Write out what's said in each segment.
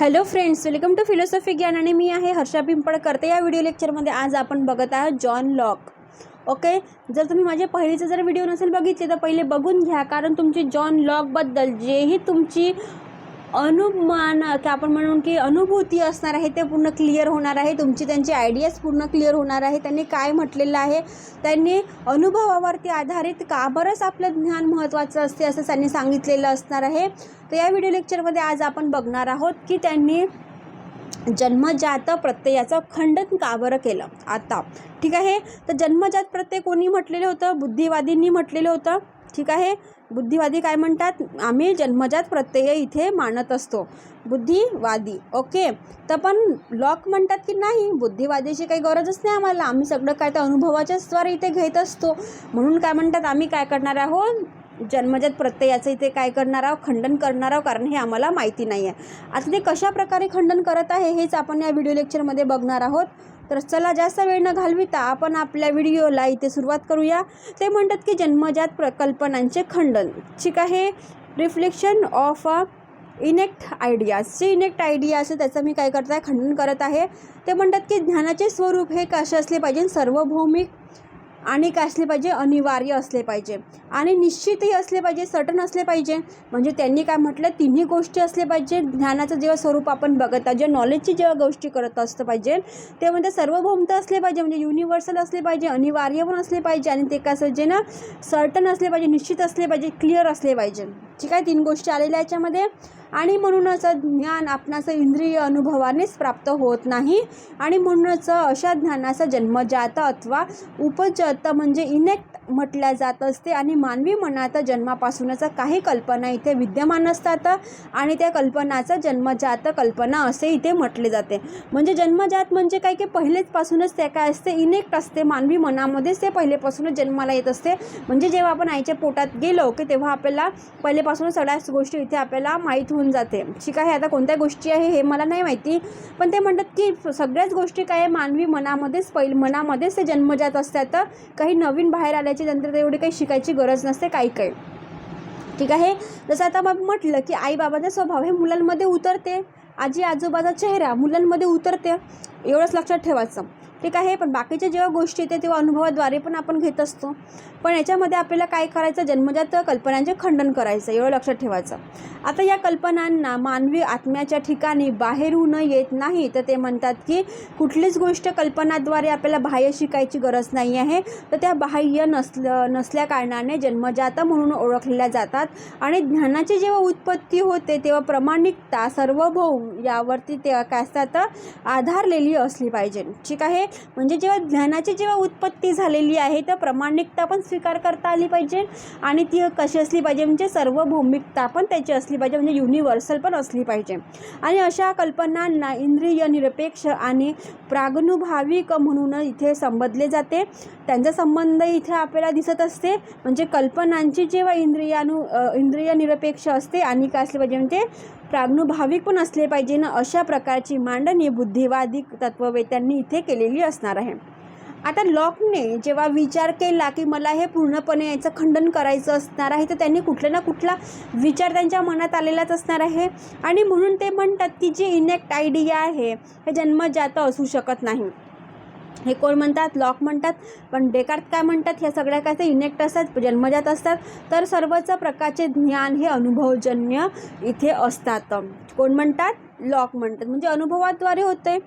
Hello friends welcome to philosophy ज्ञान आणि मी आहे हर्षा पिंपळकर. तर या व्हिडिओ लेक्चरमध्ये आज आपण बघत आहोत जॉन लॉक ओके जर तुम्ही माझे पहिलीचे जर व्हिडिओ नसेल बघितले तर पहिले बघून घ्या कारण तुमची जॉन लॉकबद्दल जेही तुमची अनुमान की आपण म्हणून की अनुभूती असणार आहे ते पूर्ण क्लिअर होणार आहे. तुमची त्यांची आयडियाज पूर्ण क्लिअर होणार आहे. त्यांनी काय म्हटलेलं आहे? त्यांनी अनुभवावरती आधारित का बरंच आपलं ज्ञान महत्त्वाचं असते असं त्यांनी सांगितलेलं असणार आहे. तर या व्हिडिओ लेक्चरमध्ये आज आपण बघणार आहोत की त्यांनी जन्मजात प्रत्ययाचं खंडन का बरं केलं? आता. ठीक आहे? तर जन्मजात प्रत्यय कोणी म्हटलेलं होतं? बुद्धिवादींनी म्हटलेलं होतं. ठीक आहे? बुद्धिवादी काय म्हणतात? आम्ही जन्मजात प्रत्यय इथे मानत असतो. बुद्धिवादी. ओके. तर पण लॉक म्हणतात की नाही? बुद्धिवादीची काही गरजच नाही आम्हाला. आम्ही सगळं काय तर अनुभवाच्याच द्वारे इथे घेत असतो. म्हणून काय म्हणतात? आम्ही काय करणार आहोत? जन्मजात प्रत्ययाचं इथे काय करणार आहोत? खंडन करणार आहोत? कारण हे आम्हाला माहिती नाही आहे आता ते कशा प्रकारे खंडन करत आहे हेच आपण या व्हिडिओ लेक्चरमध्ये बघणार आहोत. तर चला जास्त वेळ न घालविता आपण आपल्या व्हिडिओला इथे सुरुवात करूया. ते म्हणतात की जन्मजात प्रकल्पनांचे खंडन. ठीक आहे? Reflection of a enact ideas जे इनेक्ट आयडिया असेल त्याचं मी काय करत आहे? खंडन करत आहे. ते म्हणतात की ज्ञानाचे स्वरूप हे कसे असले पाहिजे? सार्वभौमिक आणि काय असले पाहिजे अनिवार्य असले पाहिजे. आणि निश्चितही असले पाहिजे सटन असले पाहिजे. म्हणजे त्यांनी काय म्हटलं? तिन्ही गोष्टी असले पाहिजे. ज्ञानाचं जेव्हा स्वरूप आपण बघत आहोत जेव्हा नॉलेजची जेव्हा गोष्टी करत असतं पाहिजे ते म्हणजे सार्वभौमता असले पाहिजे म्हणजे युनिव्हर्सल असले पाहिजे अनिवार्य पण असले पाहिजे. आणि ते कसं जे ना सर्टन असले पाहिजे निश्चित असले पाहिजे क्लिअर असले पाहिजे. ठीक आहे तीन गोष्टी आलेल्या याच्यामध्ये. आणि म्हणूनच ज्ञान आपणास इंद्रिय अनुभवानेच प्राप्त होत नाही. आणि म्हणूनच अशा ज्ञानाचा जन्मजात अथवा उपजत म्हणजे इनेक्ट म्हटल्या जात असते. आणि मानवी मनात जन्मापासूनच काही कल्पना इथे विद्यमान असतात. आणि त्या कल्पनाचं जन्मजात कल्पना असे इथे म्हटले जाते. म्हणजे जन्मजात म्हणजे काय की पहिलेचपासूनच ते काय असते? इनेक्ट असते. मानवी मनामध्येच ते पहिलेपासूनच जन्माला येत असते. म्हणजे जेव्हा आपण आईच्या पोटात गेलो की तेव्हा आपल्याला पहिले पहिलेपासूनच सगळ्याच गोष्टी इथे आपल्याला माहीत होऊन जाते. ठीक आहे आता कोणत्या गोष्टी आहे हे मला नाही माहिती पण ते म्हणतात की सगळ्याच गोष्टी काय मानवी मनामध्येच पहिल मनामध्येच ते जन्मजात असतात. काही नवीन बाहेर आल्याची नंतर एवढी काही शिकायची गरज नसते काही काही. ठीक आहे? जसं आता मग म्हटलं की आई बाबाचा स्वभाव हे मुलांमध्ये उतरते. आजी आजोबाचा चेहरा मुलांमध्ये उतरते. एवढंच लक्षात ठेवायचं. ठीक आहे? पण बाकीच्या जेव्हा गोष्टी येते तेव्हा अनुभवाद्वारे पण आपण घेत असतो. पण याच्यामध्ये आपल्याला काय करायचं? जन्मजात कल्पनांचे खंडन करायचं एवढं लक्षात ठेवायचं. आता या कल्पनांना मानवी आत्म्याच्या ठिकाणी बाहेरून येत नाही तर ते म्हणतात की कुठलीच गोष्ट कल्पनाद्वारे आपल्याला बाह्य शिकायची गरज नाही आहे. तर त्या बाह्य नसलं नसल्या कारणाने जन्मजात म्हणून ओळखल्या जातात. आणि ज्ञानाची जेव्हा उत्पत्ती होते तेव्हा प्रमाणिकता सार्वभौम यावरती ते काय असतात आधारलेली असली पाहिजे. ठीक आहे? म्हणजे जेव्हा ज्ञानाची जेव्हा उत्पत्ती झालेली आहे तर प्रामाणिकता पण स्वीकार करता आली पाहिजे आणि ती कशी असली पाहिजे? म्हणजे सर्वभौमिकता पण त्याची असली पाहिजे म्हणजे युनिव्हर्सल पण असली पाहिजे. आणि अशा कल्पनांना इंद्रिय निरपेक्ष आणि प्रागनुभाविक म्हणून इथे संबोधले जाते. त्यांचा संबंध इथे आपल्याला दिसत असते. म्हणजे कल्पनांची जेव्हा इंद्रियानु इंद्रिय निरपेक्ष असते आणि काय असले पाहिजे? म्हणजे प्रागनुभाविक पण असले पाहिजे. ना अशा प्रकारची मांडणी बुद्धिवादी तत्ववेत्यांनी इथे केलेली असणार आहे. आता लॉकने जेव्हा विचार केला की मला हे पूर्णपणे याचं खंडन करायचं असणार आहे तर त्यांनी कुठला ना कुठला विचार त्यांच्या मनात आलेलाच असणार आहे. आणि म्हणून ते म्हणतात की जी इनेक्ट आयडिया आहे हे जन्मजात असू शकत नाही. हे कोण म्हणतात? लॉक म्हणतात. पण डेकार्त काय म्हणतात? ह्या सगळ्या काय ते इनेक्ट असतात जन्मजात असतात. तर सर्वच प्रकारचे ज्ञान हे अनुभवजन्य इथे असतात. कोण म्हणतात? लॉक म्हणतात. म्हणजे अनुभवाद्वारे होते.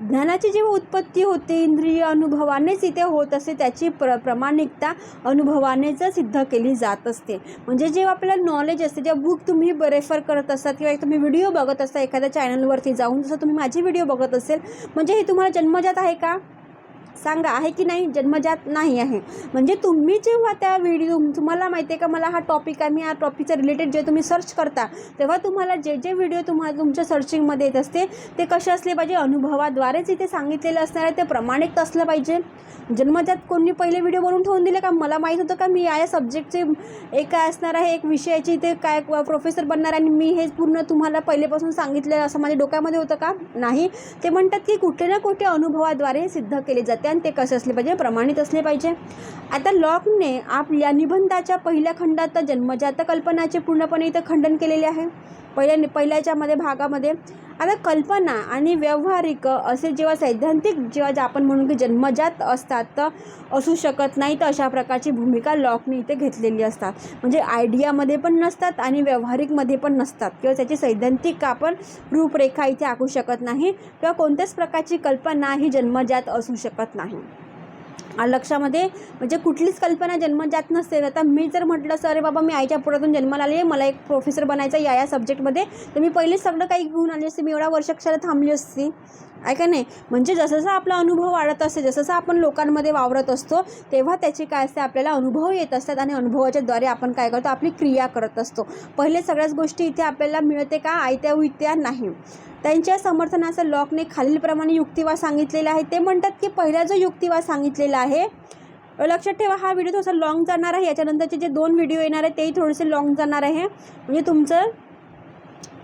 ज्ञानाची जेव्हा उत्पत्ती होते इंद्रिय अनुभवानेच इथे होत असते त्याची प्र प्रमाणिकता अनुभवानेच सिद्ध केली जात असते. म्हणजे जेव्हा आपल्याला नॉलेज असते जेव्हा बुक तुम्ही रेफर करत असतात किंवा एक तुम्ही व्हिडिओ बघत असता एखाद्या चॅनलवरती जाऊन जसं तुम्ही माझी व्हिडिओ बघत असेल म्हणजे हे तुम्हाला जन्मजात आहे का? सांगा आहे की नाही? जन्मजात नाही आहे. म्हणजे तुम्ही जेव्हा त्या व्हिडिओ तुम्हाला माहिती आहे का मला हा टॉपिक आहे मी या टॉपिकच्या रिलेटेड जे तुम्ही सर्च करता तेव्हा तुम्हाला जे जे व्हिडिओ तुम्हाला तुमच्या सर्चिंगमध्ये येत असते ते कसे असले पाहिजे? अनुभवाद्वारेच इथे सांगितलेलं असणार आहे ते प्रमाणित असलं पाहिजे. जन्मजात कोणी पहिले व्हिडिओ बनवून ठेवून दिले का? मला माहीत होतं का मी या सब्जेक्टचे एक काय असणार आहे? एक विषयाची ते काय प्रोफेसर बनणार आणि मी हे पूर्ण तुम्हाला पहिलेपासून सांगितलं असं माझ्या डोक्यामध्ये होतं का? नाही. ते म्हणतात की कुठे ना कुठे अनुभवाद्वारे सिद्ध केले जाते. आणि ते कसे असले पाहिजे प्रमाणित असले पाहिजे. आता लॉकने आपल्या निबंधाच्या पहिल्या खंडात जन्मजात कल्पनाचे पूर्णपणे इथं खंडन केलेले आहे. पहिल्या पहिल्याच्यामध्ये भागामध्ये आता कल्पना आणि व्यावहारिक असे जेव्हा सैद्धांतिक जेव्हा जे आपण म्हणून की जन्मजात असतात तर असू शकत नाही तर अशा प्रकारची भूमिका लॉकने इथे घेतलेली असतात. म्हणजे आयडियामध्ये पण नसतात आणि व्यावहारिकमध्ये पण नसतात. किंवा त्याची सैद्धांतिक आपण रूपरेखा इथे आखू शकत नाही. किंवा कोणत्याच प्रकारची कल्पना ही जन्मजात असू शकत नाही. लक्षामध्ये म्हणजे कुठलीच कल्पना जन्मजात नसते. आता मी जर म्हटलं सर अरे बाबा मी आईच्या पोटातून जन्माला आली आहे मला एक प्रोफेसर बनायचं या या सब्जेक्टमध्ये तर मी पहिलेच सगळं काही घेऊन आली असते. मी एवढा वर्ष कशाला थांबली असती. आहे का नाही? म्हणजे जसं जसं आपला अनुभव वाढत असते जसं आपण लोकांमध्ये वावरत असतो तेव्हा त्याचे काय असते आपल्याला अनुभव येत असतात आणि अनुभवाच्या द्वारे आपण काय करतो आपली क्रिया करत असतो. पहिले सगळ्याच गोष्टी इथे आपल्याला मिळते का? आयत्या उयत्या नाही. त्यांच्या समर्थनाचं लॉकने खालीलप्रमाणे युक्तिवाद सांगितलेला आहे. ते म्हणतात की पहिला जो युक्तिवाद सांगितलेला आहे लक्षात ठेवा हा व्हिडिओ थोडासा लॉंग जाणार आहे. याच्यानंतरचे जे दोन व्हिडिओ येणार आहे तेही थोडेसे लॉंग जाणार आहे. म्हणजे तुमचं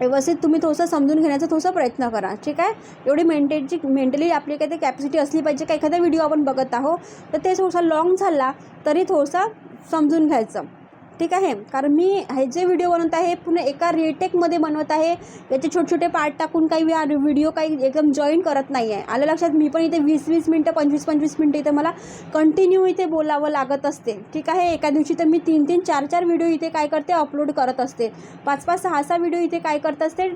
व्यवस्थित तुम्ही थोडंसं समजून घेण्याचा थोडासा प्रयत्न करा. ठीक आहे? एवढी मेंटेनची मेंटली आपली काही ते कॅपॅसिटी असली पाहिजे का एखादा व्हिडिओ आपण बघत आहो तर ते थोडासा लॉंग झाला तरी थोडंसं समजून घ्यायचं. ठीक आहे? कारण मी हे जे व्हिडिओ बनवत आहे पुन्हा एका रिटेकमध्ये बनवत आहे. याचे छोटे छोटे पार्ट टाकून काही व्हिडिओ काही एकदम जॉईन करत नाही आहे आलं लक्षात? मी पण इथे वीस वीस मिनटं पंचवीस पंचवीस मिनटं इथे मला कंटिन्यू इथे बोलावं लागत असते. ठीक आहे? एका दिवशी तर मी तीन तीन चार चार व्हिडिओ इथे काय करते अपलोड करत असते. पाच पाच सहा सहा व्हिडिओ इथे काय करत असते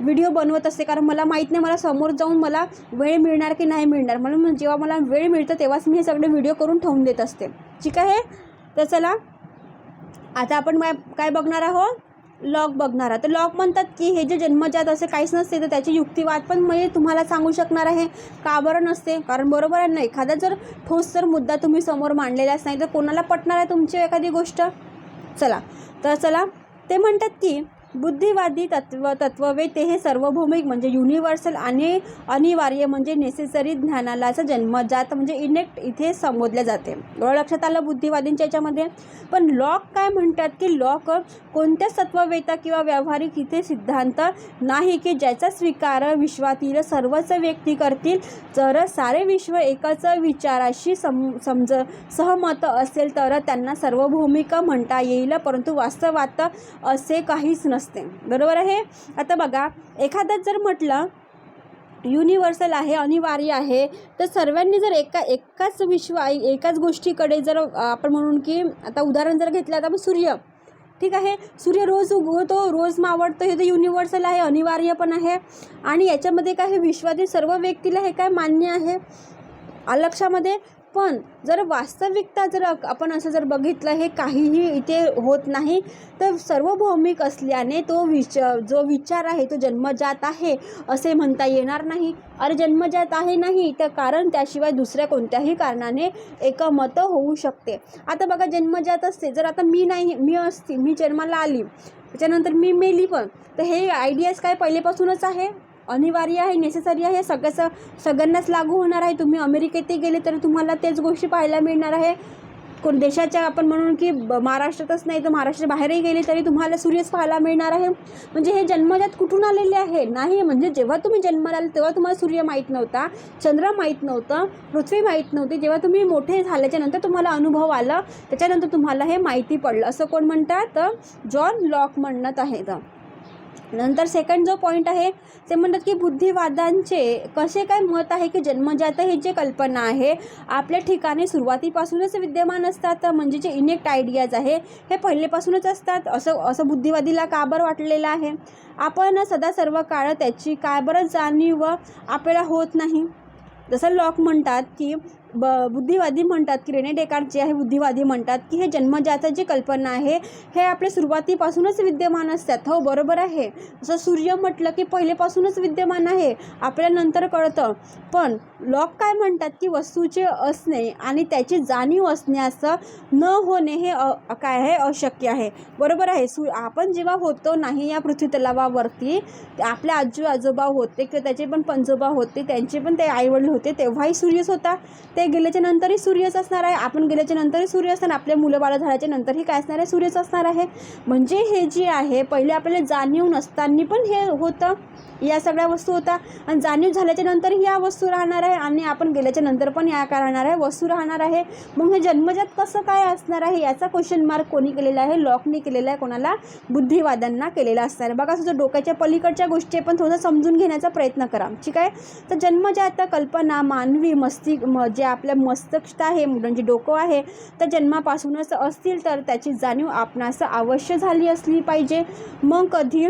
व्हिडिओ बनवत असते. कारण मला माहीत नाही मला समोर जाऊन मला वेळ मिळणार की नाही मिळणार. म्हणून जेव्हा मला वेळ मिळतं तेव्हाच मी हे सगळे व्हिडिओ करून ठेवून देत असते. ठीक आहे? तर चला आता आपण काय काय बघणार आहोत? लॉक बघणार आहोत. तर लॉक म्हणतात की हे जे जन्मजात असे काहीच नसते तर त्याची युक्तिवाद पण म्हणजे तुम्हाला सांगू शकणार आहे. का बरं नसते? कारण बरोबर आहे ना एखादा जर ठोस जर मुद्दा तुम्ही समोर मांडलेलाच नाही तर कोणाला पटणार आहे तुमची एखादी गोष्ट? चला. तर चला ते म्हणतात की बुद्धिवादी तत्व तत्ववेते हे सार्वभौमिक म्हणजे युनिव्हर्सल आणि अनिवार्य म्हणजे नेसेसरी ज्ञानाला असं जन्मजात म्हणजे इनेक्ट इथे संबोधले जाते. एवढं लक्षात आलं बुद्धिवादींच्या याच्यामध्ये? पण लॉक काय म्हणतात की लॉक कोणत्याच तत्ववेता किंवा व्यावहारिक इथे सिद्धांत नाही की ज्याचा स्वीकार विश्वातील सर्वच व्यक्ती करतील? जर सारे विश्व एकाच विचाराशी सम समज सहमत असेल तर त्यांना सार्वभौमिक म्हणता येईल. परंतु वास्तवात असे काहीच नसते बरोबर आहे? आता बघा एखादं जर म्हटलं युनिव्हर्सल आहे अनिवार्य आहे तर सर्वांनी जर एका एकाच विश्व एकाच गोष्टीकडे जर आपण म्हणून की आता उदाहरण जर घेतलं तर मग सूर्य. ठीक आहे? सूर्य रोज उगवतो रोज मावडतो हे तर युनिव्हर्सल आहे अनिवार्य पण आहे. आणि याच्यामध्ये काय हे विश्वातील सर्व व्यक्तीला हे काय मान्य आहे? अलक्षामध्ये पण जर वास्तविकता जर आपण असं जर बघितलं हे काहीही इथे होत नाही तर सार्वभौमिक असल्याने तो विच जो विचार आहे तो जन्मजात आहे असे म्हणता येणार नाही. अरे जन्मजात आहे नाही तर कारण त्याशिवाय दुसऱ्या कोणत्याही कारणाने एकमत होऊ शकते. आता बघा जन्मजात असते. जर आता मी नाही मी असते मी जन्माला आली त्याच्यानंतर मी मेली पण तर हे आयडियाज काय पहिलेपासूनच आहे? अनिवार्य आहे नेसेसरी आहे. सगळ्याच सगळ्यांनाच लागू होणार आहे. तुम्ही अमेरिकेतही गेले तरी तुम्हाला तेच गोष्टी पाहायला मिळणार आहे. कोण देशाच्या आपण म्हणून की ब- महाराष्ट्रातच नाही तर महाराष्ट्र बाहेरही गेले तरी तुम्हाला सूर्यच पाहायला मिळणार आहे. म्हणजे हे जन्मजात कुठून आलेले आहे? नाही म्हणजे जेव्हा तुम्ही जन्माला आले तेव्हा तुम्हाला सूर्य माहीत नव्हता चंद्र माहीत नव्हतं पृथ्वी माहीत नव्हती. जेव्हा तुम्ही मोठे झाल्याच्यानंतर तुम्हाला अनुभव आला त्याच्यानंतर तुम्हाला हे माहिती पडलं. असं कोण म्हणतात? तर जॉन लॉक म्हणत आहेत. नंतर सेकंड जो पॉईंट आहे ते म्हणतात की बुद्धिवादांचे कसे काय मत आहे की जन्मजात ही जे कल्पना आहे आपल्या ठिकाणी सुरुवातीपासूनच विद्यमान असतात म्हणजे जे इनेक्ट आयडियाज आहे हे पहिलेपासूनच असतात. असं असं बुद्धिवादीला का बरं वाटलेलं आहे? आपण सदा सर्व काळ त्याची काय बरं जाणीव आपल्याला होत नाही? जसं लॉक म्हणतात की ब बुद्धिवादी म्हणतात की रेने डेकार्ट जे आहे बुद्धिवादी म्हणतात की हे जन्मजात जी कल्पना आहे हे आपल्या सुरुवातीपासूनच विद्यमान असतात. हो बरोबर आहे. जसं सूर्य म्हटलं की पहिलेपासूनच विद्यमान आहे आपल्याला नंतर कळतं. पण लॉक काय म्हणतात की वस्तूचे असणे आणि त्याची जाणीव असणे असं न होणे हे अ काय आहे? अशक्य आहे. बरोबर आहे. सु आपण जेव्हा होतो नाही या पृथ्वी तलावावरती आपल्या आपले आजोबा होते किंवा त्याचे पण पंजोबा होते त्यांचे पण ते आईवडील होते तेव्हाही सूर्यच होता. ते आहे गेल्याच्या नंतरही सूर्यच असणार आहे. आपण गेल्याच्या नंतरही सूर्य असणार आपले मुलं बाळं झाल्याच्या नंतरही काय असणार आहे? सूर्यच असणार आहे. म्हणजे हे जे आहे पहिले आपल्याला जाणीव नसताना पण हे होतं. या सगळ्या वस्तू होता. आणि जाणीव झाल्याच्यानंतर या वस्तू राहणार आहे आणि आपण गेल्याच्यानंतर पण या काय राहणार आहे. वस्तू राहणार आहे. मग हे जन्मजात कसं काय असणार आहे याचा क्वेश्चन मार्क कोणी केलेला आहे? लॉकने केलेला आहे. कोणाला? बुद्धिवाद्यांना केलेला असणार आहे. बघा तुझं डोक्याच्या पलीकडच्या गोष्टी पण थोडं समजून घेण्याचा प्रयत्न करा. ठीक आहे? तर जन्मजात कल्पना मानवी मस्ती म जे आपल्या मस्तक आहे म्हणजे डोकं आहे तर जन्मापासूनच असतील तर त्याची जाणीव आपणास अवश्य झाली असली पाहिजे. मग कधी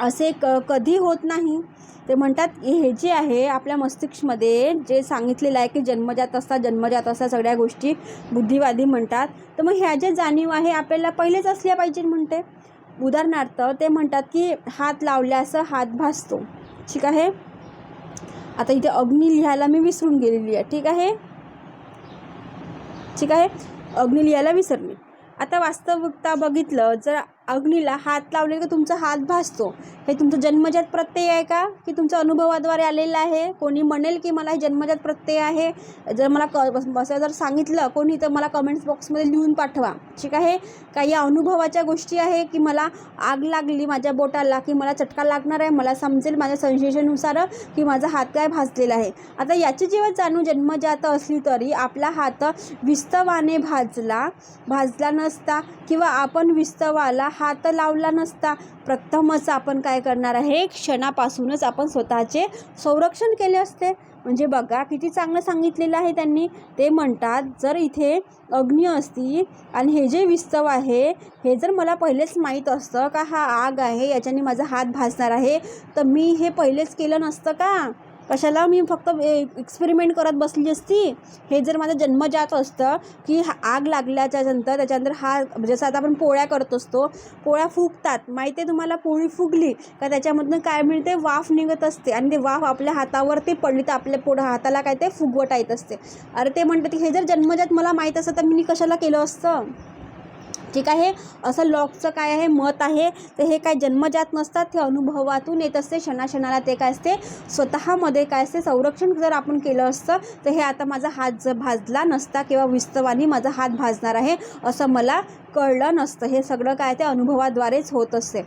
असे क कधी होत नाही. ते म्हणतात हे जे आहे आपल्या मस्तिष्कमध्ये जे सांगितलेलं आहे की जन्मजात असता जन्मजात असता सगळ्या गोष्टी बुद्धिवादी म्हणतात. तर मग ह्या ज्या जाणीव आहे आपल्याला पहिलेच असल्या पाहिजे म्हणते. उदाहरणार्थ ते म्हणतात की हात लावल्यास हात भासतो. ठीक आहे? आता इथे अग्नी लिहायला मी विसरून गेलेली आहे. ठीक आहे? ठीक आहे? अग्नी लिहायला विसरली. आता वास्तविकता बघितलं जर अग्नीला हात लावले की तुमचा हात भासतो. हे तुमचं जन्मजात प्रत्यय आहे का? की तुमच्या अनुभवाद्वारे आलेलं आहे? कोणी म्हणेल की मला हे जन्मजात प्रत्यय आहे? जर मला क असं जर सांगितलं कोणी तर मला कमेंट्स बॉक्समध्ये लिहून पाठवा. ठीक आहे? काही या अनुभवाच्या गोष्टी आहे की मला आग लागली माझ्या बोटाला की मला चटका लागणार आहे मला समजेल माझ्या संशेषनुसार की माझा हात काय भाजलेला आहे? आता याची जेव्हा जाणू जन्मजात असली तरी आपला हात विस्तवाने भाजला भाजला नसता किंवा आपण विस्तवाला हात लावला नसता प्रथमच आपण काय करणार आहे? क्षणापासूनच आपण स्वतःचे संरक्षण केले असते. म्हणजे बघा किती चांगलं सांगितलेलं आहे त्यांनी. ते म्हणतात जर इथे अग्नी असती आणि हे जे विस्तव आहे हे जर मला पहिलेच माहीत असतं का हा आग आहे याच्याने माझा हात भासणार आहे तर मी हे पहिलेच केलं नसतं का? कशाला मी फक्त एक्सपेरिमेंट करत बसली असती? हे जर माझं जन्मजात असतं की हा आग लागल्याच्या नंतर त्याच्यानंतर हा म्हणजे जसं आता आपण पोळ्या करत असतो पोळ्या फुगतात माहिती आहे तुम्हाला? पोळी फुगली का त्याच्यामधनं काय मिळते? वाफ निघत असते आणि ते वाफ आपल्या हातावर ते पडली तर आपल्या पुढं हाताला काय ते फुगवटा येत असते. अरे ते म्हणतात की हे जर जन्मजात मला माहीत असतं तर मी कशाला केलं असतं? ठीक आहे? असं लॉकचं काय आहे? मत आहे? तर हे काय जन्मजात नसतात ते अनुभवातून येत असते क्षणाक्षणाला ते काय असते? स्वतःमध्ये काय असते? संरक्षण जर आपण केलं असतं तर हे आता माझा हात ज भाजला नसता किंवा विस्तवानी माझा हात भाजणार आहे असं मला कळलं नसतं. हे सगळं काय ते अनुभवाद्वारेच होत असते.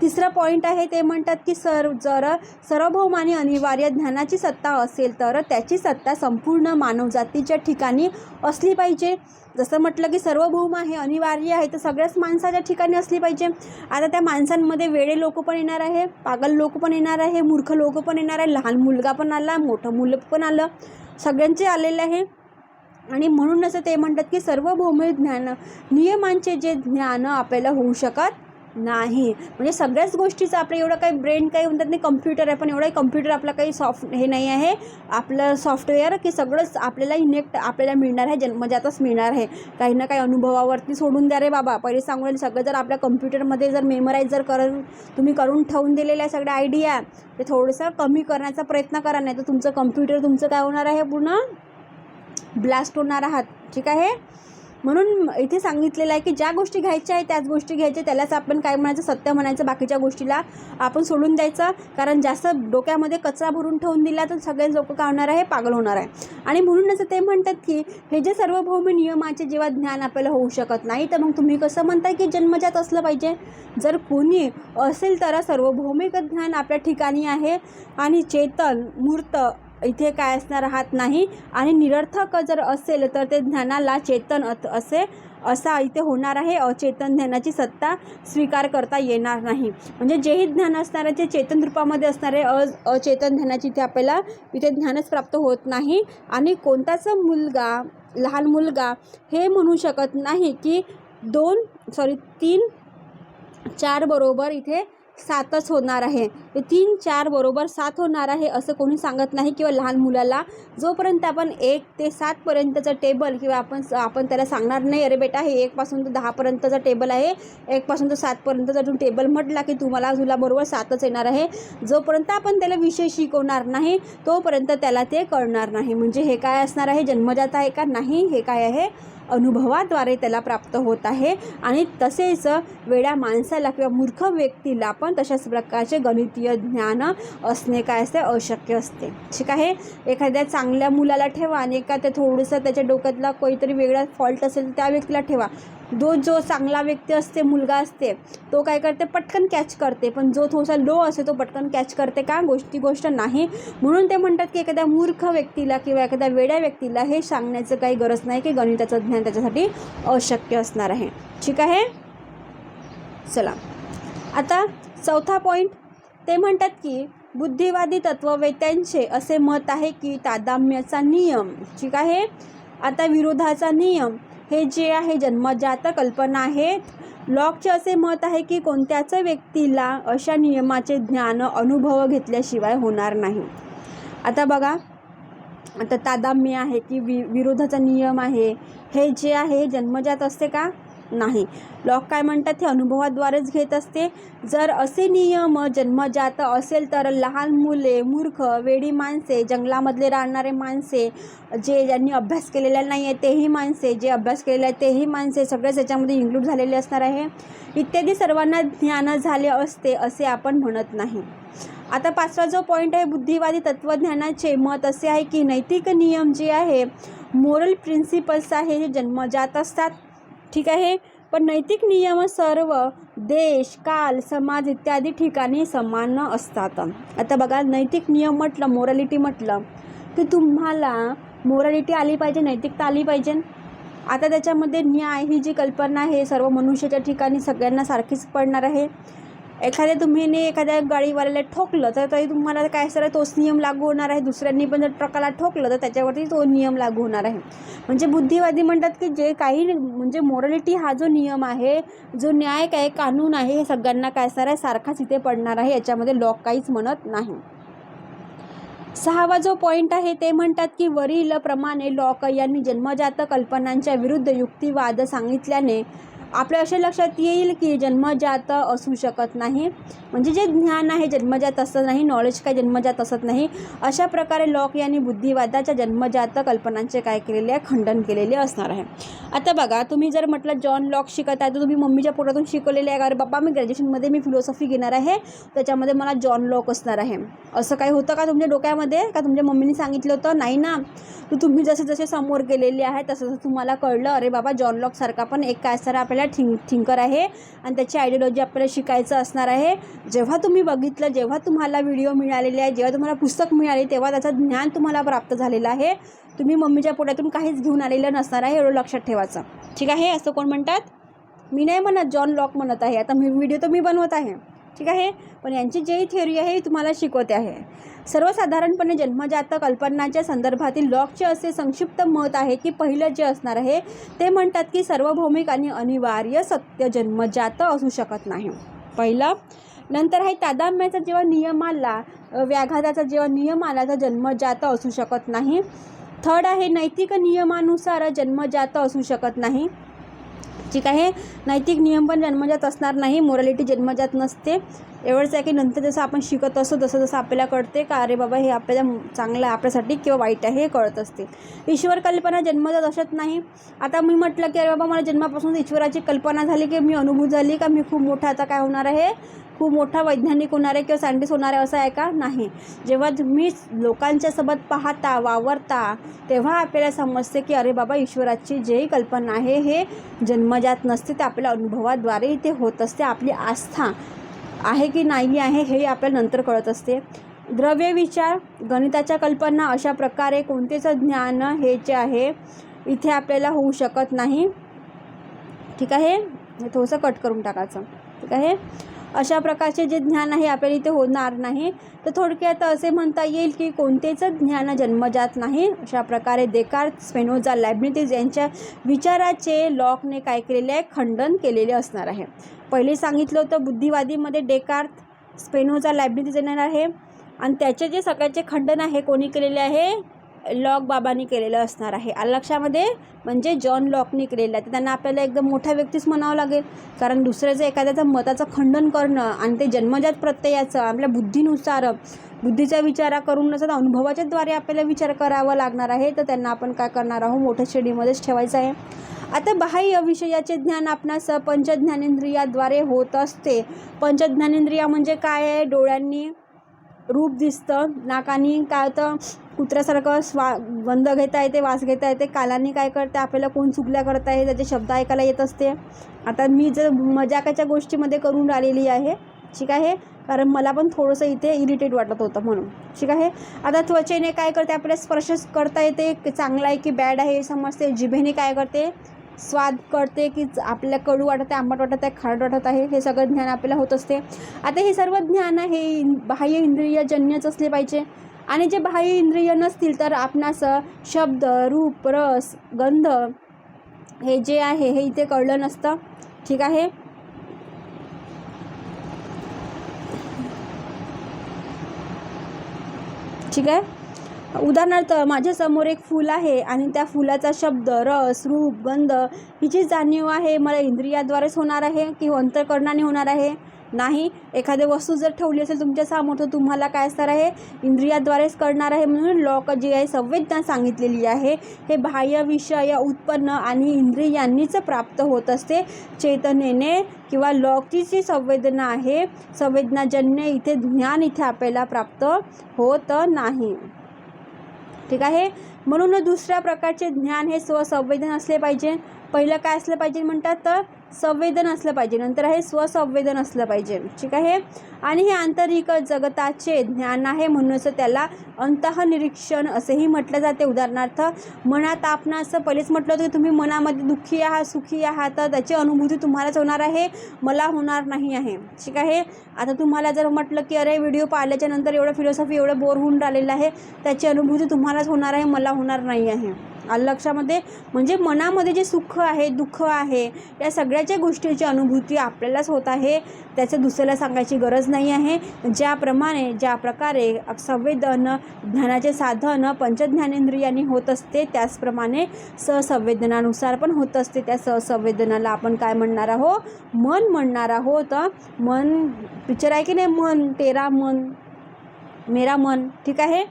तिसरा पॉईंट आहे ते म्हणतात की सर जर सर्वभौम आणि अनिवार्य ज्ञानाची सत्ता असेल तर त्याची सत्ता संपूर्ण मानवजातीच्या ठिकाणी असली पाहिजे. जसं म्हटलं की सर्वभौम आहे अनिवार्य आहे तर सगळ्याच माणसाच्या ठिकाणी असली पाहिजे. आता त्या माणसांमध्ये वेळे लोक पण येणार आहे पागल लोक पण येणार आहे मूर्ख लोक पण येणार आहे लहान मुलगा पण आला मोठं मुलं पण आलं सगळ्यांचे आलेले आहे. आणि म्हणूनच ते म्हणतात की सर्वभौम ज्ञान नियमांचे जे ज्ञान आपल्याला होऊ शकत नाही. म्हणजे सगळ्याच गोष्टीचं आपलं एवढं काही ब्रेन काही म्हणतात नाही कम्प्युटर आहे पण एवढाही कम्प्युटर आपलं काही सॉफ्ट हे नाही आहे. आपलं सॉफ्टवेअर की सगळंच आपल्याला इनेक्ट आपल्याला मिळणार आहे जन्मजातच म्हणजे मिळणार आहे. काही ना काही अनुभवावरती सोडून द्या रे बाबा. पहिले सांगून राहिले सगळं जर आपल्या कम्प्युटरमध्ये जर मेमराईज जर करून तुम्ही करून ठेवून दिलेल्या सगळ्या आयडिया ते थोडंसं कमी करण्याचा प्रयत्न करा नाही तर तुमचं कम्प्युटर तुमचं काय होणार आहे पूर्ण ब्लास्ट होणार आहात. ठीक आहे? म्हणून इथे सांगितलेलं आहे की ज्या गोष्टी घ्यायच्या आहे त्याच गोष्टी घ्यायच्या त्यालाच आपण काय म्हणायचं? सत्य म्हणायचं. बाकीच्या गोष्टीला आपण सोडून द्यायचं. कारण जास्त डोक्यामध्ये कचरा भरून ठेवून दिला तर सगळे लोक काय होणार आहे पागल होणार आहे. आणि म्हणूनच ते म्हणतात की हे जे सर्वभौम नियमाचे जेव्हा ज्ञान आपल्याला होऊ शकत नाही तर मग तुम्ही कसं म्हणताय की जन्मजात असलं पाहिजे? जर कोणी असेल तर सार्वभौमिक ज्ञान आपल्या ठिकाणी आहे. आणि चेतन मूर्त इथे काय असणार राहत नाही. आणि निरर्थक जर असेल तर ते ज्ञानाला चेतन असे असा इथे होणार आहे. अचेतन ज्ञानाची सत्ता स्वीकार करता येणार नाही. म्हणजे जेही ज्ञान असणार आहे जे चेतन रूपामध्ये असणारे अ अचेतन ज्ञानाची इथे आपल्याला इथे ज्ञानच प्राप्त होत नाही. आणि कोणताच मुलगा लहान मुलगा हे म्हणू शकत नाही की दोन सॉरी तीन चार बरोबर इथे सातच होणार आहे. ते तीन चार बरोबर सात होणार आहे असं कोणी सांगत नाही किंवा लहान मुलाला. जोपर्यंत आपण एक ते सातपर्यंतचं टेबल किंवा आपण आपण त्याला सांगणार नाही अरे बेटा हे एकपासून तर दहापर्यंतचं टेबल आहे. एकपासून तर सातपर्यंतचा जो टेबल म्हटला की तुम्हाला तुला बरोबर सातच येणार आहे. जोपर्यंत आपण त्याला विषय शिकवणार नाही तोपर्यंत त्याला ते कळणार नाही. म्हणजे हे काय असणार आहे? जन्मजात आहे का? नाही. हे काय आहे? अनुभवाद्वारे त्याला प्राप्त होत आहे. आणि तसेच वेड्या माणसाला किंवा मूर्ख व्यक्तीला पण तशाच प्रकारचे गणितीय ज्ञान असणे काय असते? अशक्य असते. ठीक आहे? एखाद्या चांगल्या मुलाला ठेवा आणि एखाद्या थोडंसं त्याच्या डोक्यातला काहीतरी वेगळा फॉल्ट असेल तर त्या व्यक्तीला ठेवा. जो जो चांगला व्यक्ती असते मुलगा असते तो काय करते? पटकन कॅच करते. पण जो थोडासा लो असते तो पटकन कॅच करते का? गोष्टी गोष्ट नाही. म्हणून ते म्हणतात की एखाद्या मूर्ख व्यक्तीला किंवा एखाद्या वेड्या व्यक्तीला हे सांगण्याचं काही गरज नाही की गणिताचं ज्ञान त्याच्यासाठी अशक्य असणार आहे. ठीक आहे? चला. आता चौथा पॉईंट ते म्हणतात की बुद्धिवादी तत्ववेत्यांचे असे मत आहे की तादाम्याचा नियम. ठीक आहे? आता विरोधाचा नियम. हे जे आहे जन्मजात कल्पना आहेत. लॉकचे असे मत आहे की कोणत्याच व्यक्तीला अशा नियमाचे ज्ञान अनुभव घेतल्याशिवाय होणार नाही. आता बघा आता तादाम्य आहे की वि विरोधाचा नियम आहे. हे जे आहे जन्मजात असते का? नाही. लॉक काय म्हणतात हे अनुभवाद्वारेच घेत असते. जर असे नियम जन्मजात असेल तर लहान मुले मूर्ख वेडी माणसे जंगलामधले राहणारे माणसे जे ज्यांनी अभ्यास केलेला नाही आहे तेही माणसे जे अभ्यास केलेले आहे तेही माणसे सगळेच याच्यामध्ये इन्क्लूड झालेले असणार आहे. इत्यादी सर्वांना ज्ञान झाले असते असे आपण म्हणत नाही. आता पाचवा जो पॉईंट आहे बुद्धिवादी तत्त्वज्ञानाचे मत असे आहे की नैतिक नियम जे आहे मोरल प्रिन्सिपल्स आहे जे जन्मजात असतात ठीक आहे? पण नैतिक नियम सर्व देश काल समाज इत्यादी ठिकाणी समान असतात. आता बघा नैतिक नियम म्हटलं मोरॅलिटी म्हटलं की तुम्हाला मोरॅलिटी आली पाहिजे नैतिकता आली पाहिजे. आता त्याच्यामध्ये न्याय ही जी कल्पना आहे सर्व मनुष्याच्या ठिकाणी सगळ्यांना सारखीच पडणार आहे. एखाद्या तुम्हीने एखाद्या गाडीवाल्याला ठोकलं तर तरी तुम्हाला काय सर तोच नियम लागू होणार आहे. दुसऱ्यांनी पण जर ट्रकाला ठोकलं तर त्याच्यावरती तो नियम लागू होणार आहे. म्हणजे बुद्धिवादी म्हणतात की जे काही म्हणजे मॉरॅलिटी हा जो नियम आहे जो न्याय काय कानून आहे हे सगळ्यांना काय सर आहे सारखाच इथे पडणार आहे. याच्यामध्ये लॉक काहीच म्हणत नाही. सहावा जो पॉईंट आहे ते म्हणतात की वरील प्रमाणे लॉक यांनी जन्मजात कल्पनांच्या विरुद्ध युक्तिवाद सांगितल्याने आपल्या असे लक्षात येईल की जन्मजात असू शकत नाही. म्हणजे जे ज्ञान आहे जन्मजात असत नाही नॉलेज काय जन्मजात असत नाही अशा प्रकारे लॉक यांनी बुद्धिवादाच्या जन्मजात कल्पनांचे काय केलेले आहे खंडन केलेले असणार आहे. आता बघा तुम्ही जर म्हटलं जॉन लॉक शिकत आहे तर तुम्ही मम्मीच्या पोटातून शिकवलेले आहे अरे बाबा मी ग्रॅज्युएशनमध्ये मी फिलॉसॉफी घेणार आहे त्याच्यामध्ये मला जॉन लॉक असणार आहे. असं काही होतं का तुमच्या डोक्यामध्ये? का तुमच्या मम्मीने सांगितलं होतं? नाही ना. तर तुम्ही जसे जसे समोर गेलेले आहे तसं तसं तुम्हाला कळलं अरे बाबा जॉन लॉकसारखा पण एक काय सर आपल्याला थिंक थिंकर आहे आणि त्याची आयडिओलॉजी आपल्याला शिकायचं असणार आहे. जेव्हा तुम्ही बघितलं जेव्हा तुम्हाला व्हिडिओ मिळालेले आहे जेव्हा तुम्हाला पुस्तक मिळाले तेव्हा त्याचं ज्ञान तुम्हाला प्राप्त झालेलं आहे. तुम्ही मम्मीच्या पोटातून काहीच घेऊन आलेलं नसणार आहे एवढं लक्षात ठेवायचं. ठीक आहे? असं कोण म्हणतात? मी नाही म्हणत जॉन लॉक म्हणत आहे. आता मी व्हिडिओ तर मी बनवत आहे. ठीक आहे? पण यांची जी थिअरी आहे ही तुम्हाला शिकवते आहे. सर्वसाधारणपणे जन्मजात कल्पनाच्या संदर्भातील लॉकचे असे संक्षिप्त मत आहे की पहिलं जे असणार आहे ते म्हणतात की सार्वभौमिक आणि अनिवार्य सत्य जन्मजात असू शकत नाही. पहिलं. नंतर आहे तादाम्याचा जेव्हा नियम आला व्याघाताचा जेव्हा नियम आला तर जन्मजात असू शकत नाही. थर्ड आहे नैतिक नियमानुसार जन्मजात असू शकत नाही. ठीक आहे. नैतिक नियम पण जन्मजात असणार नाही मोरॅलिटी जन्मजात नसते. एवढंच आहे की नंतर जसं आपण शिकत असतो तसं जसं आपल्याला कळते का अरे बाबा हे आपल्याला चांगलं आहे आपल्यासाठी किंवा वाईट आहे हे कळत असते. ईश्वर कल्पना जन्मजात असत नाही. आता मी म्हटलं की अरे बाबा मला जन्मापासून ईश्वराची कल्पना झाली की मी अनुभूत झाली का? मी खूप मोठा आता काय होणार आहे? खूप मोठा वैज्ञानिक होणार आहे किंवा सायंटिस्ट होणार आहे असं आहे का? नाही. जेव्हा तुम्ही लोकांच्या सोबत पाहता वावरता तेव्हा आपल्याला समजते की अरे बाबा ईश्वराची जेही कल्पना आहे हे जन्म समाजात नसते ते आपल्या अनुभवाद्वारे ते होत असते. आपली आस्था आहे की नाही आहे हे आपल्याला नंतर कळत असते. द्रव्य विचार गणिताच्या कल्पना अशा प्रकारे कोणतेच ज्ञान हे जे आहे इथे आपल्याला होऊ शकत नाही. ठीक आहे? थोडंसं कट करून टाकायचं. ठीक आहे? अशा प्रकारचे जे ज्ञान आहे आपल्याला इथे होणार नाही. तर थोडक्यात असे म्हणता येईल की कोणतेच ज्ञान जन्मजात नाही. अशा प्रकारे देकार्त स्पेनोजा लॅबनिटीज यांच्या विचाराचे लॉकने काय केलेले आहे? खंडन केलेले असणार आहे. पहिले सांगितलं होतं बुद्धिवादीमध्ये डेकार्त स्पेनोजा लॅबनिटीज येणार आहे. आणि त्याचे जे सगळ्याचे खंडन आहे कोणी केलेले आहे? लॉक बाबांनी केलेलं असणार आहे. अलक्षामध्ये म्हणजे जॉन लॉकनी केलेलं आहे. तर त्यांना आपल्याला एकदम मोठा व्यक्तीच म्हणावं लागेल. कारण दुसऱ्याचं एखाद्याचं मताचं खंडन करणं आणि ते जन्मजात प्रत्ययाचं आपल्या बुद्धीनुसार बुद्धीचा विचारा करून नसत अनुभवाच्याद्वारे आपल्याला विचार करावा लागणार आहे. तर त्यांना आपण काय करणार आहोत? मोठ्या श्रेणीमध्येच ठेवायचं आहे. आता बाह्य विषयाचे ज्ञान आपणास पंचज्ञानेंद्रियाद्वारे होत असते. पंचज्ञानेंद्रिया म्हणजे काय आहे? डोळ्यांनी रूप दिसतं नाकानी काय होतं? कुत्र्यासारखं स्वा गंध घेता येते वास घेता येते. कालांनी काय करते आपल्याला कोण चुकल्या करता आहे त्याचे शब्द ऐकायला येत असते. आता मी जर मजाकाच्या गोष्टीमध्ये करून राहिलेली आहे ठीक आहे? कारण मला पण थोडंसं इथे इरिटेट वाटत होतं म्हणून ठीक आहे? आता त्वचेने काय करते आपल्याला स्पर्श करता येते की चांगला आहे की बॅड आहे हे समजते. जिभेने काय करते स्वाद कळते की आपल्याला कडू वाटत आहे आंबट वाटत आहे खारट वाटत आहे हे सगळं ज्ञान आपल्याला होत असते. आता हे सर्व ज्ञान हे बाह्य इंद्रियजन्यच असले पाहिजे. आणि जे बाह्य इंद्रिय नसतील तर आपणास शब्द रूप रस गंध हे जे आहे हे इथे कळलं नसतं. ठीक आहे? ठीक आहे? उदाहरणार्थ माझ्यासमोर एक फूल आहे आणि त्या फुलाचा शब्द रस रूप गंध ही जी जाणीव आहे. मला इंद्रियाद्वारेच होणार आहे की अंतकरणाने होणार आहे? नाही. एखादी वस्तू जर ठेवली असेल तुमच्यासमोर तर तुम्हाला काय असणार आहे? इंद्रियाद्वारेच करणार आहे म्हणून लॉक जी आहे संवेदना सांगितलेली आहे. हे बाह्य विषय उत्पन्न आणि इंद्रियांनीच प्राप्त होत असते. चेतनेने किंवा लॉकची जी संवेदना आहे संवेदनाजन्य इथे ज्ञान इथे आपल्याला प्राप्त होत नाही. ठीक आहे? म्हणून दुसऱ्या प्रकारचे ज्ञान हे स्वसंवेदन असले पाहिजे. पहिलं काय असलं पाहिजे म्हणतात? तर संवेदन असलं पाहिजे. नंतर आहे स्वसंवेदन असलं पाहिजे. ठीक आहे? आणि हे आंतरिक जगताचे ज्ञान आहे म्हणूनच त्याला अंतःनिरीक्षण असेही म्हटलं जाते. उदाहरणार्थ मनात आपण असं पहिलेच म्हटलं होतं की तुम्ही मनामध्ये दुःखी आहात सुखी आहात. तर त्याची अनुभूती तुम्हालाच होणार आहे. मला होणार नाही आहे. ठीक आहे? आता तुम्हाला जर म्हटलं की अरे व्हिडिओ पाहिल्याच्या नंतर एवढं फिलॉसॉफी एवढं बोर होऊन राहिलेलं आहे. त्याची अनुभूती तुम्हालाच होणार आहे. मला होणार नाही आहे. आलं लक्षामध्ये? म्हणजे मनामध्ये जे सुख आहे दुःख आहे या सगळ्याच्या गोष्टीची अनुभूती आपल्यालाच होत आहे. त्याचं दुसऱ्याला सांगायची गरज नाही आहे. ज्याप्रमाणे ज्या प्रकारे संवेदन ज्ञानाचे साधन पंचज्ञानेंद्रियांनी होत असते त्याचप्रमाणे सहसंवेदनानुसार पण होत असते. त्या सहसंवेदनाला आपण काय म्हणणार आहोत? मन म्हणणार आहोत. मन पिक्चर आहे की नाही? मन तेरा मन मेरा मन ठीक आहे?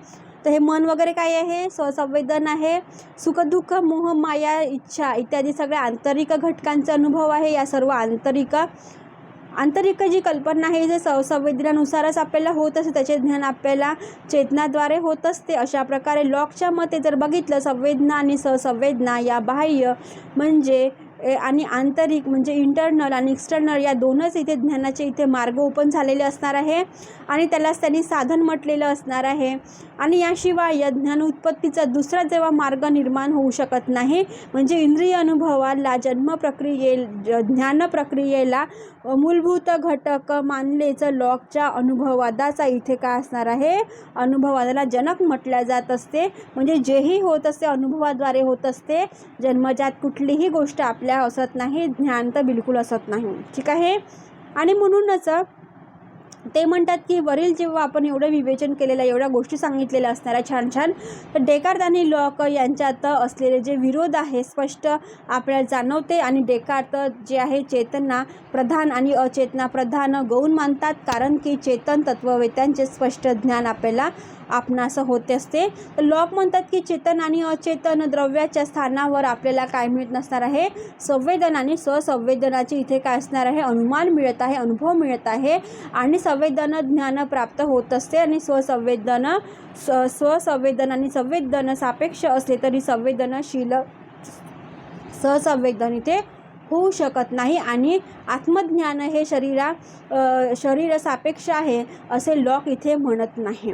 तर हे मन वगैरे काय आहे? स्वसंवेदन आहे. सुखदुःख मोह माया इच्छा इत्यादी सगळ्या आंतरिक घटकांचा अनुभव आहे. या सर्व आंतरिक आंतरिक जी कल्पना आहे जे संवेदनानुसारच आपल्याला होत असते त्याचे ज्ञान आपल्याला चेतनाद्वारे होत असते. अशा प्रकारे लॉकच्या मते जर बघितलं संवेदना आणि सहसंवेदना या बाह्य म्हणजे आणि आंतरिक म्हणजे इंटरनल आणि एक्सटर्नल या दोनच इथे ज्ञानाचे इथे मार्ग ओपन झालेले असणार आहे. आणि त्यालाच त्यांनी साधन म्हटलेलं असणार आहे. आणि याशिवाय या ज्ञान उत्पत्तीचा दुसरा जेव्हा मार्ग निर्माण होऊ शकत नाही म्हणजे इंद्रिय अनुभवाला जन्म प्रक्रिये ज्ञान प्रक्रियेला मूलभूत घटक मानलेचं लॉकच्या अनुभववादाचा इथे काय असणार आहे? अनुभववादाला जनक म्हटल्या जात असते. म्हणजे जेही होत असते अनुभवाद्वारे होत असते. जन्मजात कुठलीही गोष्ट आपल्या असत नाही ज्ञान तर बिलकुल असत नाही. ठीक आहे? आणि म्हणूनच ते म्हणतात की वरील जेव्हा आपण एवढं विवेचन केलेलं एवढ्या गोष्टी सांगितलेल्या असणाऱ्या छान छान तर डेकार्त आणि लॉक यांच्यात असलेले जे विरोध आहे स्पष्ट आपल्याला जाणवते. आणि डेकार्त जे आहे चेतना प्रधान आणि अचेतना प्रधान गौण मानतात. कारण की चेतन तत्ववेत्यांचे स्पष्ट ज्ञान आपल्याला आपणास होते असते. तर लॉक म्हणतात की चेतन आणि अचेतन द्रव्याच्या स्थानावर आपल्याला काय मिळत नसणार आहे? संवेदन आणि स्वसंवेदनाचे इथे काय असणार आहे? अनुमान मिळत आहे अनुभव मिळत आहे आणि संवेदन ज्ञान प्राप्त होत असते आणि स्वसंवेदन स स्वसंवेदन आणि संवेदन सापेक्ष असले तरी संवेदनशील सहसंवेदन इथे होऊ शकत नाही आणि आत्मज्ञान हे शरीरा शरीर सापेक्ष आहे असे लॉक इथे म्हणत नाही.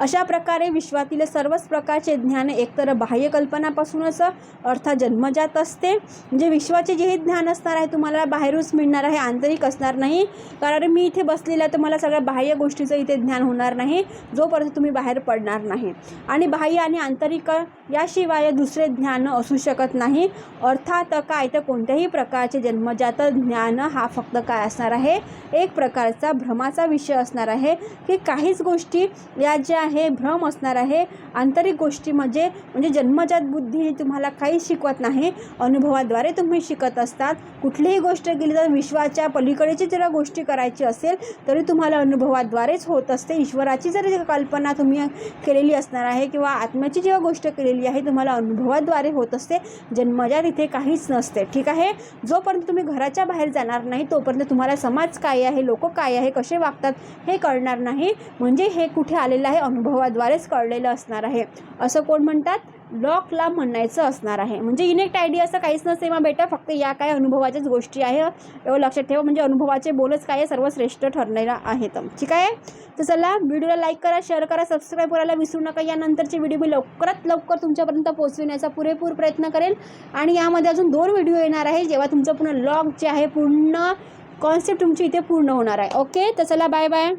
अशा प्रकारे विश्वातील सर्वच प्रकारचे ज्ञान एकतर बाह्य कल्पनापासूनच अर्थात जन्मजात असते. म्हणजे विश्वाचे जे हे ज्ञान असणार आहे तुम्हाला बाहेरूनच मिळणार आहे आंतरिक असणार नाही. कारण मी इथे बसलेला तर मला सगळ्या बाह्य गोष्टीचं इथे ज्ञान होणार नाही. जोपर्यंत तुम्ही बाहेर पडणार नाही. आणि बाह्य आणि आंतरिक याशिवाय दुसरे ज्ञान असू शकत नाही. अर्थात काय? तर कोणत्याही प्रकारचे जन्मजात ज्ञान हा फक्त काय असणार आहे? एक प्रकारचा भ्रमाचा विषय असणार आहे की काहीच गोष्टी या जे आहे भ्रम असणार आहे. आंतरिक गोष्टी म्हणजे म्हणजे जन्मजात बुद्धी ही तुम्हाला काहीच शिकवत नाही. अनुभवाद्वारे तुम्ही शिकत असतात. कुठलीही गोष्ट केली तर विश्वाच्या पलीकडेची जरा गोष्टी करायची असेल तरी तुम्हाला अनुभवाद्वारेच होत असते. ईश्वराची जरी कल्पना तुम्ही केलेली असणार आहे किंवा आत्म्याची जेव्हा गोष्ट केलेली आहे तुम्हाला अनुभवाद्वारे होत असते. जन्मजात इथे काहीच नसते. ठीक आहे? जोपर्यंत तुम्ही घराच्या बाहेर जाणार नाही तोपर्यंत तुम्हाला समाज काय आहे लोक काय आहे कसे वागतात हे कळणार नाही. म्हणजे हे कुठे आलेलं आहे अनुभवाद्वारेच कळलेलं असणार आहे. असं कोण म्हणतात? लॉकला म्हणायचं असणार आहे. म्हणजे इनेक्ट आयडिया असं काहीच नसते मग बेटा फक्त या काय अनुभवाच्याच गोष्टी आहे एवढं लक्षात ठेवा म्हणजे अनुभवाचे बोलच काय सर्वश्रेष्ठ ठरलेला आहेत. ठीक आहे? तर चला व्हिडिओला लाईक करा शेअर करा सबस्क्राईब करायला विसरू नका. यानंतरचे व्हिडिओ मी लवकरात लवकर तुमच्यापर्यंत पोहोचविण्याचा पुरेपूर प्रयत्न करेल. आणि यामध्ये अजून दोन व्हिडिओ येणार आहे जेव्हा तुमचं पूर्ण लॉक जे आहे पूर्ण कॉन्सेप्ट तुमची इथे पूर्ण होणार आहे. ओके तर चला बाय बाय